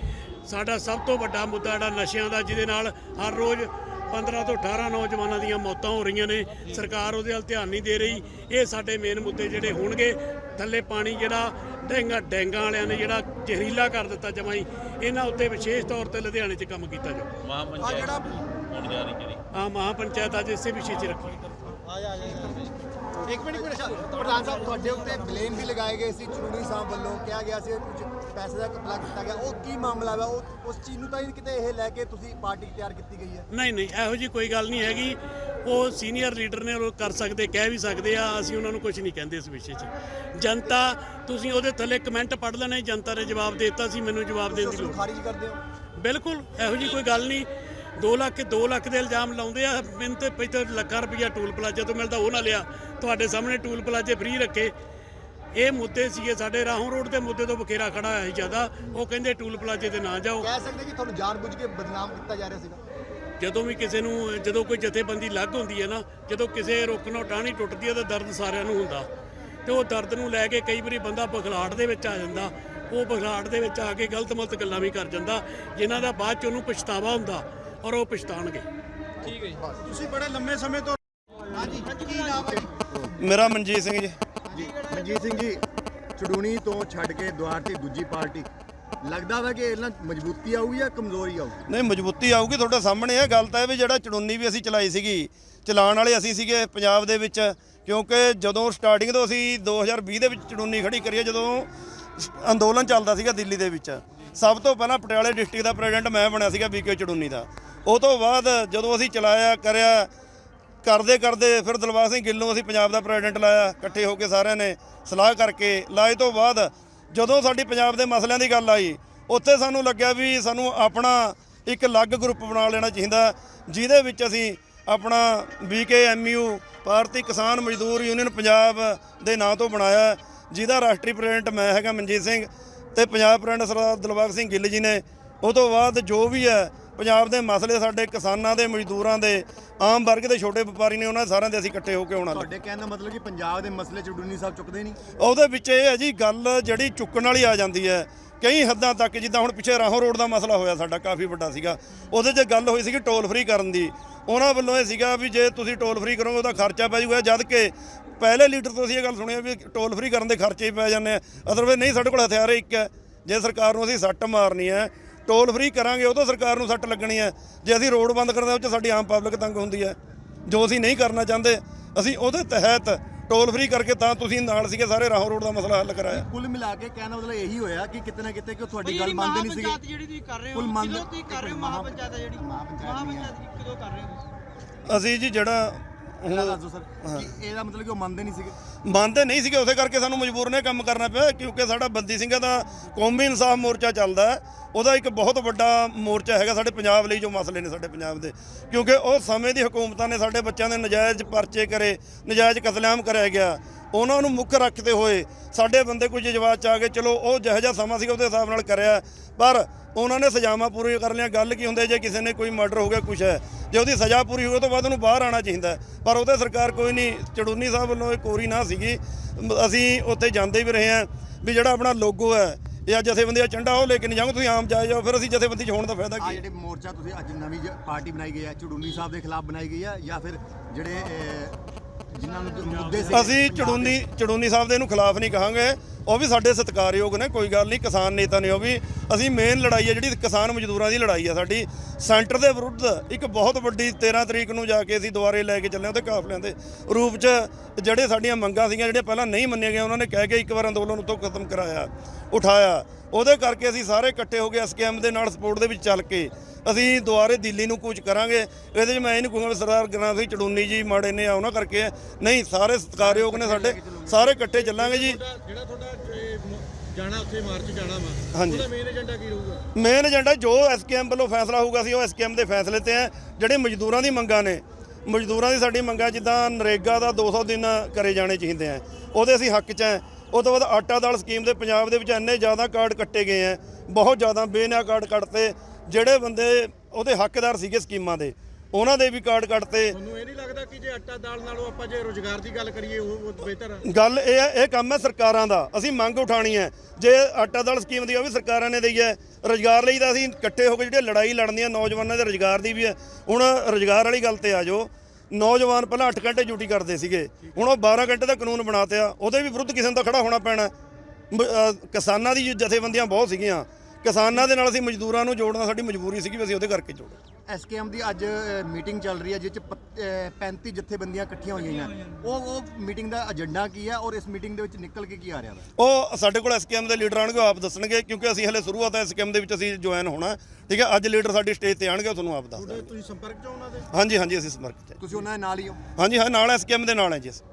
E: ਸਾਡਾ ਸਭ ਤੋਂ ਵੱਡਾ ਮੁੱਦਾ ਜਿਹੜਾ ਨਸ਼ਿਆਂ ਦਾ ਜਿਹਦੇ ਨਾਲ ਹਰ ਰੋਜ਼ 15 ਤੋਂ 18 ਨੌਜਵਾਨਾਂ ਦੀਆਂ ਮੌਤਾਂ ਹੋ ਰਹੀਆਂ ਨੇ। ਸਰਕਾਰ ਉਹਦੇ ਵੱਲ ਧਿਆਨ ਨਹੀਂ ਦੇ ਰਹੀ। ਇਹ ਸਾਡੇ ਮੇਨ ਮੁੱਦੇ ਜਿਹੜੇ ਹੋਣਗੇ। ਥੱਲੇ ਪਾਣੀ ਜਿਹੜਾ ਡੈਂਗਾ ਡੈਂਗਾ ਵਾਲਿਆਂ ਨੇ ਜਿਹੜਾ ਜ਼ਹਿਰੀਲਾ ਕਰ ਦਿੱਤਾ ਜਮਾਈ ਇਹਨਾਂ ਉੱਤੇ ਵਿਸ਼ੇਸ਼ ਤੌਰ ਤੇ ਲੁਧਿਆਣੇ 'ਚ ਕੰਮ ਕੀਤਾ ਜਾਊ।
F: ਮਹਾਪੰਚਾਇਤ ਹੋਣ ਜਾ ਰਹੀ ਜਿਹੜੀ
E: ਆ ਮਹਾਪੰਚਾਇਤ ਅੱਜ ਇਸੇ ਵਿਸ਼ੇ 'ਚ ਰੱਖੀ।
C: ਆ ਜਾ ਆ ਜਾ ਇੱਕ ਮਿੰਟ
D: ਪ੍ਰਧਾਨ ਸਾਹਿਬ ਤੁਹਾਡੇ ਉੱਤੇ ਬਲੇਮ ਵੀ ਲਗਾਏ ਗਏ ਸੀ ਚੜੂਣੀ ਸਾਹਿਬ ਵੱਲੋਂ। ਕਿਹਾ ਗਿਆ ਸੀ ਕੁਝ ਪੈਸੇ ਦਾ ਕਪਲਾ ਕੀਤਾ ਗਿਆ। ਉਹ ਕੀ ਮਾਮਲਾ ਹੈ ਉਹ ਉਸ ਚੀਜ਼ ਨੂੰ ਤਾਂ ਹੀ ਕਿਤੇ ਇਹ ਲੈ ਕੇ ਤੁਸੀਂ ਪਾਰਟੀ ਤਿਆਰ ਕੀਤੀ ਗਈ ਹੈ?
E: ਨਹੀਂ ਨਹੀਂ ਇਹੋ ਜੀ ਕੋਈ ਗੱਲ ਨਹੀਂ ਹੈਗੀ। ਉਹ ਸੀਨੀਅਰ ਲੀਡਰ ਨੇ ਉਹ ਕਰ ਸਕਦੇ ਕਹਿ ਵੀ ਸਕਦੇ ਆ। ਅਸੀਂ ਉਹਨਾਂ ਨੂੰ ਕੁਝ ਨਹੀਂ ਕਹਿੰਦੇ ਇਸ ਵਿਸ਼ੇ 'ਚ। ਜਨਤਾ ਤੁਸੀਂ ਉਹਦੇ ਥੱਲੇ ਕਮੈਂਟ ਪੜ੍ਹ ਲੈਣੇ। ਜਨਤਾ ਨੇ ਜਵਾਬ ਦੇ ਦਿੱਤਾ ਸੀ ਮੈਨੂੰ ਜਵਾਬ ਦੇਣ ਦੀ ਲੋੜ
D: ਖਾਰਿਜ ਕਰਦੇ ਹੋ?
E: ਬਿਲਕੁਲ ਇਹੋ ਜੀ ਕੋਈ ਗੱਲ ਨਹੀਂ। 2 ਲੱਖ 2 ਲੱਖ ਦੇ ਇਲਜ਼ਾਮ ਲਾਉਂਦੇ ਆ। ਮੈਨੂੰ ਤੇ ਪੈਸੇ ਲੱਖਾਂ ਰੁਪਈਆ ਟੂਲ ਪਲਾਜ਼ੇ ਤੋਂ ਮਿਲਦਾ ਉਹ ਨਾ ਲਿਆ। ਤੁਹਾਡੇ ਸਾਹਮਣੇ ਟੂਲ ਪਲਾਜ਼ੇ ਫ੍ਰੀ ਰੱਖੇ। ਇਹ ਮੁੱਦੇ ਸੀਗੇ ਸਾਡੇ ਰਾਹੋਂ ਰੋਡ ਦੇ ਮੁੱਦੇ ਤੋਂ ਬਖੇਰਾ ਖੜਾ ਹੋਇਆ ਸੀ ਜ਼ਿਆਦਾ। ਉਹ ਕਹਿੰਦੇ ਟੂਲ ਪਲਾਜ਼ੇ ਤੇ ਨਾ ਜਾਓ।
D: ਕਹਿ ਸਕਦੇ ਕਿ ਤੁਹਾਨੂੰ ਜਾਣਬੁੱਝ ਕੇ ਬਦਨਾਮ ਕੀਤਾ ਜਾ ਰਿਹਾ ਸੀਗਾ?
E: ਜਦੋਂ ਵੀ ਕਿਸੇ ਨੂੰ ਜਦੋਂ ਕੋਈ ਜਥੇਬੰਦੀ ਲੱਗ ਹੁੰਦੀ ਹੈ ਨਾ ਜਦੋਂ ਕਿਸੇ ਰੁਕਣੋਂ ਟਾਹਣੀ ਟੁੱਟਦੀ ਹੈ ਤਾਂ ਦਰਦ ਸਾਰਿਆਂ ਨੂੰ ਹੁੰਦਾ। ਤੇ ਉਹ ਦਰਦ ਨੂੰ ਲੈ ਕੇ ਕਈ ਵਾਰੀ ਬੰਦਾ ਬਖਲਾੜ ਦੇ ਵਿੱਚ ਆ ਜਾਂਦਾ। ਉਹ ਬਖਲਾੜ ਦੇ ਵਿੱਚ ਆ ਕੇ ਗਲਤ ਮਲਤ ਗੱਲਾਂ ਵੀ ਕਰ ਜਾਂਦਾ। ਜਿਨ੍ਹਾਂ ਦਾ ਬਾਅਦ ਚ ਉਹਨੂੰ ਪਛਤਾਵਾ ਹੁੰਦਾ। ਔਰ ਉਹ ਪਛਤਾਣਗੇ।
C: ਤੁਸੀਂ ਬੜੇ ਲੰਮੇ ਸਮੇਂ ਤੋਂ ਹਾਂਜੀ ਕੀ ਨਾਮ ਹੈ
G: ਮੇਰਾ ਮਨਜੀਤ ਸਿੰਘ ਜੀ।
D: ਜੀ ਮਨਜੀਤ ਸਿੰਘ ਜੀ ਚੜੂਣੀ ਤੋਂ ਛੱਡ ਕੇ ਦੁਆਰਤੀ ਦੂਜੀ ਪਾਰਟੀ। ਲੱਗਦਾ ਵਾ ਕਿ ਇਹਨਾਂ ਮਜ਼ਬੂਤੀ ਆਊਗੀ ਜਾਂ ਕਮਜ਼ੋਰੀ ਆਊਗੀ?
G: ਨਹੀਂ ਮਜ਼ਬੂਤੀ ਆਊਗੀ ਤੁਹਾਡੇ ਸਾਹਮਣੇ ਇਹ ਗੱਲ ਤਾਂ ਇਹ ਵੀ ਜਿਹੜਾ ਚੜੂਨੀ ਵੀ ਅਸੀਂ ਚਲਾਈ ਸੀਗੀ ਚਲਾਉਣ ਵਾਲੇ ਅਸੀਂ ਸੀਗੇ ਪੰਜਾਬ ਦੇ ਵਿੱਚ ਕਿਉਂਕਿ ਜਦੋਂ ਸਟਾਰਟਿੰਗ ਤੋਂ ਅਸੀਂ 2020 ਦੇ ਵਿੱਚ ਚੜੂਨੀ ਖੜੀ ਕਰੀਏ ਜਦੋਂ ਅੰਦੋਲਨ ਚੱਲਦਾ ਸੀਗਾ ਦਿੱਲੀ ਦੇ ਵਿੱਚ। ਸਭ ਤੋਂ ਪਹਿਲਾਂ ਪਟਿਆਲੇ ਡਿਸਟ੍ਰਿਕਟ ਦਾ ਪ੍ਰੈਜ਼ੀਡੈਂਟ ਮੈਂ ਬਣਿਆ ਸੀਗਾ ਬੀਕੇ ਚੜੂਨੀ ਦਾ। ਉਹ ਤੋਂ ਬਾਅਦ ਜਦੋਂ ਅਸੀਂ ਚਲਾਇਆ, ਕਰਿਆ, ਕਰਦੇ ਕਰਦੇ ਫਿਰ ਦਿਲਬਾਗ ਸਿੰਘ ਗਿੱਲ ਨੂੰ ਅਸੀਂ ਪੰਜਾਬ ਦਾ ਪ੍ਰੈਜ਼ੀਡੈਂਟ ਲਾਇਆ, ਇਕੱਠੇ ਹੋ ਕੇ ਸਾਰਿਆਂ ਨੇ ਸਲਾਹ ਕਰਕੇ ਲਾਏ ਤੋਂ ਬਾਅਦ ਜਦੋਂ ਸਾਡੀ ਪੰਜਾਬ ਦੇ ਮਸਲਿਆਂ ਦੀ ਗੱਲ ਆਈ, ਉੱਥੇ ਸਾਨੂੰ ਲੱਗਿਆ ਵੀ ਸਾਨੂੰ ਆਪਣਾ ਇੱਕ ਅਲੱਗ ਗਰੁੱਪ ਬਣਾ ਲੈਣਾ ਚਾਹੀਦਾ, ਜਿਹਦੇ ਵਿੱਚ ਅਸੀਂ ਆਪਣਾ ਬੀਕੇਐਮਯੂ ਭਾਰਤੀ ਕਿਸਾਨ ਮਜ਼ਦੂਰ ਯੂਨੀਅਨ ਪੰਜਾਬ ਦੇ ਨਾਂ ਤੋਂ ਬਣਾਇਆ, ਜਿਹਦਾ ਰਾਸ਼ਟਰੀ ਪ੍ਰੈਜ਼ੀਡੈਂਟ ਮੈਂ ਹੈਗਾ ਮਨਜੀਤ ਸਿੰਘ ਤੇ ਪੰਜਾਬ ਪ੍ਰੈਜ਼ੀਡੈਂਟ ਸਰਦਾਰ ਦਿਲਬਾਗ ਸਿੰਘ ਗਿੱਲ ਜੀ ਨੇ। ਉਹ ਤੋਂ ਬਾਅਦ ਜੋ ਵੀ ਹੈ ਪੰਜਾਬ ਦੇ ਮਸਲੇ ਸਾਡੇ ਕਿਸਾਨਾਂ ਦੇ ਮਜ਼ਦੂਰਾਂ ਦੇ ਆਮ ਵਰਗ ਦੇ ਛੋਟੇ ਵਪਾਰੀ ਨੇ ਉਹਨਾਂ ਸਾਰਿਆਂ ਦੇ ਅਸੀਂ ਇਕੱਠੇ ਹੋ ਕੇ ਆਉਣਾ
D: ਤੁਹਾਡੇ ਕਹਿਣ ਦਾ ਮਤਲਬ ਕਿ ਪੰਜਾਬ ਦੇ ਮਸਲੇ ਚੜੂਣੀ ਸਾਹਿਬ ਚੁੱਕਦੇ ਨਹੀਂ?
G: ਉਹਦੇ ਵਿੱਚ ਇਹ ਹੈ ਜੀ ਗੱਲ ਜਿਹੜੀ ਚੁੱਕਣ ਵਾਲੀ ਆ ਜਾਂਦੀ ਹੈ। ਕਈ ਹੱਦਾਂ ਤੱਕ ਜਿੱਦਾਂ ਹੁਣ ਪਿੱਛੇ ਰਾਹੋਂ ਰੋਡ ਦਾ ਮਸਲਾ ਹੋਇਆ ਸਾਡਾ ਕਾਫੀ ਵੱਡਾ ਸੀਗਾ। ਉਹਦੇ 'ਚ ਗੱਲ ਹੋਈ ਸੀਗੀ ਟੋਲ ਫ੍ਰੀ ਕਰਨ ਦੀ। ਉਹਨਾਂ ਵੱਲੋਂ ਇਹ ਸੀਗਾ ਵੀ ਜੇ ਤੁਸੀਂ ਟੋਲ ਫ੍ਰੀ ਕਰੋਗੇ ਉਹਦਾ ਖਰਚਾ ਪੈ ਜਾਊਗਾ ਜਦ ਕਿ ਪਹਿਲੇ ਲੀਡਰ ਤੋਂ ਅਸੀਂ ਇਹ ਗੱਲ ਸੁਣੀ ਆ ਵੀ ਟੋਲ ਫ੍ਰੀ ਕਰਨ ਦੇ ਖਰਚੇ ਹੀ ਪੈ ਜਾਂਦੇ ਆ। ਅਦਰਵਾਇਜ਼ ਨਹੀਂ ਸਾਡੇ ਕੋਲ ਹਥਿਆਰ ਇੱਕ ਹੈ। ਜੇ ਸਰਕਾਰ ਨੂੰ ਅਸੀਂ ਸੱਟ ਮਾਰਨੀ ਹੈ ਟੋਲ ਫ੍ਰੀ ਕਰਾਂਗੇ ਉਹ ਤੋਂ ਸਰਕਾਰ ਨੂੰ ਸੱਟ ਲੱਗਣੀ ਹੈ। ਜੇ ਅਸੀਂ ਰੋਡ ਬੰਦ ਕਰਦੇ ਹਾਂ ਉਹ 'ਚ ਸਾਡੀ ਆਮ ਪਬਲਿਕ ਤੰਗ ਹੁੰਦੀ ਹੈ ਜੋ ਅਸੀਂ ਨਹੀਂ ਕਰਨਾ ਚਾਹੁੰਦੇ ਅਸੀਂ ਉਹਦੇ ਤਹਿਤ ਟੋਲ ਫ੍ਰੀ ਕਰਕੇ ਤਾਂ ਤੁਸੀਂ ਨਾਲ ਸੀਗੇ ਸਾਰੇ ਰਾਹੋਂ ਰੋਡ ਦਾ ਮਸਲਾ ਹੱਲ ਕਰਾਇਆ।
D: ਕੁੱਲ ਮਿਲਾ ਕੇ ਕਹਿਣ ਦਾ ਮਤਲਬ ਇਹੀ ਹੋਇਆ ਕਿ ਕਿਤੇ ਨਾ ਕਿਤੇ ਕਿ ਉਹ ਤੁਹਾਡੀ ਗੱਲ ਮੰਨਦੇ ਨਹੀਂ ਸੀਗੇ।
H: ਜਿਹੜੀ ਤੁਸੀਂ ਕਰ ਰਹੇ ਹੋ
D: ਕੁੱਲ
H: ਤੁਸੀਂ ਕਰ ਰਹੇ ਹੋ ਮਹਾਪੰਚਾਇਤ ਆ ਜਿਹੜੀ। ਮਹਾਪੰਚਾਇਤ ਜੀ ਕਦੋਂ ਕਰ ਰਹੇ ਹੋ ਤੁਸੀਂ।
G: ਅਸੀਂ ਜੀ ਜਿਹੜਾ ਹੁਣ
D: ਦੱਸੋ ਸਰ ਕਿ ਇਹਦਾ ਮਤਲਬ ਕਿ ਉਹ ਮੰਨਦੇ ਨਹੀਂ ਸੀਗੇ।
G: ਮੰਨਦੇ ਨਹੀਂ ਸੀਗੇ ਉਸੇ ਕਰਕੇ ਸਾਨੂੰ ਮਜਬੂਰ ਨੇ ਕੰਮ ਕਰਨਾ ਪਿਆ ਕਿਉਂਕਿ ਸਾਡਾ ਬੰਦੀ ਸਿੰਘਾਂ ਦਾ ਕੌਮੀ ਇਨਸਾਫ ਮੋਰਚਾ ਚੱਲਦਾ ਹੈ। ਉਹਦਾ ਇੱਕ ਬਹੁਤ ਵੱਡਾ ਮੋਰਚਾ ਹੈਗਾ ਸਾਡੇ ਪੰਜਾਬ ਲਈ ਜੋ ਮਸਲੇ ਨੇ ਸਾਡੇ ਪੰਜਾਬ ਦੇ। ਕਿਉਂਕਿ ਉਹ ਸਮੇਂ ਦੀ ਹਕੂਮਤਾਂ ਨੇ ਸਾਡੇ ਬੱਚਿਆਂ ਦੇ ਨਜਾਇਜ਼ ਪਰਚੇ ਕਰੇ, ਨਜਾਇਜ਼ ਕਤਲੇਆਮ ਕਰਿਆ ਗਿਆ। ਉਹਨਾਂ ਨੂੰ ਮੁੱਖ ਰੱਖਦੇ ਹੋਏ ਸਾਡੇ ਬੰਦੇ ਕੁਝ ਜਵਾਬ ਚ ਆ ਗਏ, ਚਲੋ ਉਹ ਜਿਹੋ ਜਿਹਾ ਸਮਾਂ ਸੀਗਾ ਉਹਦੇ ਹਿਸਾਬ ਨਾਲ ਕਰਿਆ। ਪਰ ਉਹਨਾਂ ਨੇ ਸਜ਼ਾਵਾਂ ਪੂਰੀਆਂ ਕਰ ਲਿਆ ਗੱਲ ਕੀ ਹੁੰਦੀ ਜੇ ਕਿਸੇ ਨੇ ਕੋਈ ਮਰਡਰ ਹੋ ਗਿਆ, ਕੁਛ ਹੈ, ਜੇ ਉਹਦੀ ਸਜ਼ਾ ਪੂਰੀ ਹੋਵੇ ਤੋਂ ਬਾਅਦ ਉਹਨੂੰ ਬਾਹਰ ਆਉਣਾ ਚਾਹੀਦਾ। ਪਰ ਉਹਦੇ ਸਰਕਾਰ ਕੋਈ ਨਹੀਂ, ਚੜੂਨੀ ਸਾਹਿਬ ਵੱਲੋਂ ਇਹ ਕੋਰੀ ਨਾ ਸੀਗੀ। ਅਸੀਂ ਉੱਥੇ ਜਾਂਦੇ ਵੀ ਰਹੇ ਹਾਂ ਵੀ ਜਿਹੜਾ ਆਪਣਾ ਲੋਗੋ ਹੈ ਇਹ ਅੱਜ ਜਥੇਬੰਦੀ ਦਾ ਝੰਡਾ ਉਹ ਲੈ ਕੇ ਨਹੀਂ ਜਾਓਗੇ ਤੁਸੀਂ ਆਮ ਜਾਏ ਜਾਓ ਫਿਰ ਅਸੀਂ ਜਥੇਬੰਦੀ 'ਚ ਹੋਣ ਦਾ ਫਾਇਦਾ
D: ਆ
G: ਕੀ?
D: ਜਿਹੜੇ ਮੋਰਚਾ ਤੁਸੀਂ ਅੱਜ ਨਵੀਂ ਜ- ਪਾਰਟੀ ਬਣਾਈ ਗਈ ਹੈ ਚੜੂਨੀ ਸਾਹਿਬ ਦੇ ਖਿਲਾਫ ਬਣਾਈ ਗਈ ਹੈ ਜਾਂ ਫਿਰ ਜਿਹੜੇ ਅਹ, ਜਿਨ੍ਹਾਂ ਨੂੰ ਮੁੱਦੇ ਸੀ
G: ਅਸੀਂ ਚੜੂਨੀ ਚੜੂਨੀ ਸਾਹਿਬ ਦੇ ਇਹਨੂੰ ਖਿਲਾਫ ਨਹੀਂ ਕਹਾਂਗੇ। ਉਹ ਵੀ ਸਾਡੇ ਸਤਿਕਾਰਯੋਗ ਨੇ, ਕੋਈ ਗੱਲ ਨਹੀਂ, ਕਿਸਾਨ ਨੇਤਾ ਨੇ ਉਹ ਵੀ। ਅਸੀਂ ਮੇਨ ਲੜਾਈ ਹੈ ਜਿਹੜੀ ਕਿਸਾਨ ਮਜ਼ਦੂਰਾਂ ਦੀ ਲੜਾਈ ਹੈ ਸਾਡੀ। ਸੈਂਟਰ ਦੇ ਵਿਰੁੱਧ ਇੱਕ ਬਹੁਤ ਵੱਡੀ 13 ਤਰੀਕ ਨੂੰ ਜਾ ਕੇ ਅਸੀਂ ਦੁਬਾਰੇ ਲੈ ਕੇ ਚੱਲੇ ਉਹਦੇ ਕਾਫਲਿਆਂ ਦੇ ਰੂਪ 'ਚ। ਜਿਹੜੇ ਸਾਡੀਆਂ ਮੰਗਾਂ ਸੀਗੀਆਂ, ਜਿਹੜੀਆਂ ਪਹਿਲਾਂ ਨਹੀਂ ਮੰਨੀਆਂ ਗਈਆਂ, ਉਹਨਾਂ ਨੇ ਕਹਿ ਕੇ ਇੱਕ ਵਾਰ ਅੰਦੋਲਨ ਉਤੋਂ ਖਤਮ ਕਰਾਇਆ, ਉਠਾਇਆ। ਉਹਦੇ ਕਰਕੇ ਅਸੀਂ ਸਾਰੇ ਇਕੱਠੇ ਹੋ ਕੇ ਐਸਕੇਐਮ ਦੇ ਨਾਲ, ਸਪੋਰਟ ਦੇ ਵਿੱਚ ਚੱਲ ਕੇ। ਅਸੀਂ ਦੁਬਾਰੇ ਦਿੱਲੀ ਨੂੰ ਕੂਚ ਕਰਾਂਗੇ ਇਹਦੇ 'ਚ ਮੈਂ ਇਹ ਨਹੀਂ ਕਹੂੰਗਾ ਸਰਦਾਰ ਗ੍ਰਾਂ ਸਿੰਘ ਚੜੂਨੀ ਜੀ ਮਾੜੇ ਨੇ ਆ ਉਹਨਾਂ ਕਰਕੇ ਹੈ। ਨਹੀਂ ਸਾਰੇ ਸਤਿਕਾਰਯੋਗ ਨੇ ਸਾਡੇ ਸਾਰੇ ਇਕੱਠੇ ਚੱਲਾਂਗੇ ਜੀ
C: ਜਿਹੜਾ ਤੁਹਾਡਾ ਇਹ ਮ- ਜਾਣਾ ਉੱਥੇ ਮਾਰਚ ਜਾਣਾ ਵਾ
G: ਹਾਂਜੀ।
C: ਉਹਦਾ ਮੇਨ ਏਜੰਡਾ ਕੀ ਰਹੂਗਾ
G: ਮੇਨ ਏਜੰਡਾ ਜੋ ਐਸਕੇਐਮ ਵੱਲੋਂ ਫੈਸਲਾ ਹੋਊਗਾ ਸੀ ਉਹ ਐਸਕੇਐਮ ਦੇ ਫੈਸਲੇ ਤੇ ਹੈ ਜਿਹੜੇ ਮਜ਼ਦੂਰਾਂ ਦੀ ਮੰਗਾਂ ਨੇ ਮਜ਼ਦੂਰਾਂ ਦੀ ਸਾਡੀ ਮੰਗਾਂ ਜਿੱਦਾਂ ਨਰੇਗਾ ਦਾ 200 ਦਿਨ ਕਰੇ ਜਾਣੇ ਚਾਹੀਦੇ ਆ ਉਹਦੇ ਅਸੀਂ ਹੱਕ 'ਚ ਹੈ ਉਹ ਤੋਂ ਬਾਅਦ ਆਟਾ ਦਾਲ ਸਕੀਮ ਦੇ ਪੰਜਾਬ ਦੇ ਵਿੱਚ ਇੰਨੇ ਜ਼ਿਆਦਾ ਕਾਰਡ ਕੱਟੇ ਗਏ ਆ ਬਹੁਤ ਜ਼ਿਆਦਾ ਬੇਨਿਆ ਕਾਰਡ ਕੱਟਤੇ ਜਿਹੜੇ ਬੰਦੇ ਉਹਦੇ ਹੱਕਦਾਰ ਸੀਗੇ ਸਕੀਮਾਂ ਦੇ ਉਹਨਾਂ ਦੇ ਵੀ ਕਾਰਡ ਕੱਟਤੇ।
C: ਤੁਹਾਨੂੰ ਇਹ ਨਹੀਂ ਲੱਗਦਾ ਕਿ ਜੇ ਆਟਾ ਦਾਲ ਨਾਲੋਂ ਆਪਾਂ ਜੇ ਰੋਜ਼ਗਾਰ ਦੀ ਗੱਲ ਕਰੀਏ ਉਹ ਉਹ ਬਿਹਤਰ ਆ?
G: ਗੱਲ ਇਹ ਹੈ ਇਹ ਕੰਮ ਹੈ ਸਰਕਾਰਾਂ ਦਾ ਅਸੀਂ ਮੰਗ ਉਠਾਣੀ ਹੈ। ਜੇ ਆਟਾ ਦਾਲ ਸਕੀਮ ਦੀ ਉਹ ਵੀ ਸਰਕਾਰਾਂ ਨੇ ਦਈ ਹੈ। ਰੋਜ਼ਗਾਰ ਲਈ ਤਾਂ ਅਸੀਂ ਇਕੱਠੇ ਹੋ ਕੇ ਜਿਹੜੇ ਲੜਾਈ ਲੜਨੀ ਹੈ ਨੌਜਵਾਨਾਂ ਦੇ ਰੋਜ਼ਗਾਰ ਦੀ ਵੀ ਹੈ। ਹੁਣ ਰੋਜ਼ਗਾਰ ਵਾਲੀ ਗੱਲ ਤੇ ਆ ਜਾਓ। ਨੌਜਵਾਨ ਪਹਿਲਾਂ 8 ਘੰਟੇ ਡਿਊਟੀ ਕਰਦੇ ਸੀਗੇ। ਹੁਣ ਉਹ 12 ਘੰਟੇ ਦਾ ਕਾਨੂੰਨ ਬਣਾਤੇ ਆ ਉਹਦੇ ਵੀ ਵਿਰੁੱਧ ਕਿਸੇ ਨੂੰ ਤਾਂ ਖੜਾ ਹੋਣਾ ਪੈਣਾ। ਮ- ਅਹ ਕਿਸਾਨਾਂ ਦੀ ਜਥੇਬੰਦੀਆਂ ਬਹੁਤ ਸੀਗੀਆਂ। ਕਿਸਾਨਾਂ ਦੇ ਨਾਲ ਅਸੀਂ ਮਜ਼ਦੂਰਾਂ ਨੂੰ ਜੋੜਨਾ ਸਾਡੀ ਮਜਬੂਰੀ ਸੀਗੀ ਵੀ ਅਸੀਂ ਉਹਦੇ ਕਰਕੇ ਜੋੜਿਆ
D: ਐਸਕੇਐਮ ਦੀ ਅੱਜ ਮੀਟਿੰਗ ਚੱਲ ਰਹੀ ਹੈ ਜਿਸ ਚ ਪੱਤ- ਅਹ 35 ਜਥੇਬੰਦੀਆਂ ਇਕੱਠੀਆਂ ਹੋਈਆਂ ਨੇ ਉਹ ਉਹ ਮੀਟਿੰਗ ਦਾ ਏਜੰਡਾ ਕੀ ਹੈ ਔਰ ਇਸ ਮੀਟਿੰਗ ਦੇ ਵਿੱਚ ਨਿਕਲ ਕੇ ਕੀ ਆ ਰਿਹਾ ਵਾ?
G: ਉਹ ਸਾਡੇ ਕੋਲ ਐਸਕੇਐਮ ਦੇ ਲੀਡਰ ਆਣਗੇ ਉਹ ਆਪ ਦੱਸਣਗੇ ਕਿਉਂਕਿ ਅਸੀਂ ਹਲੇ ਸ਼ੁਰੂਆਤ ਐਸਕੇਐਮ ਦੇ ਵਿੱਚ ਅਸੀਂ ਜੁਆਇਨ ਹੋਣਾ। ਠੀਕ ਹੈ ਅੱਜ ਲੀਡਰ ਸਾਡੀ ਸਟੇਜ ਤੇ ਆਣਗੇ ਉਹ ਤੁਹਾਨੂੰ ਆਪ ਦੱਸ ਦੇਣਗੇ।
C: ਤੁਸੀਂ ਸੰਪਰਕ ਚ ਹੋ ਉਹਨਾਂ ਦੇ?
G: ਹਾਂਜੀ ਹਾਂਜੀ ਅਸੀਂ ਸਮਰਕ ਚ ਹਾਂ।
D: ਤੁਸੀਂ ਉਹਨਾਂ ਦੇ ਨਾਲ ਹੀ ਹੋ?
G: ਹਾਂਜੀ ਹਾਂ ਨਾਲ ਐਸਕੇਐਮ ਦੇ ਨਾਲ ਹੈ ਜੀ ਅਸੀਂ।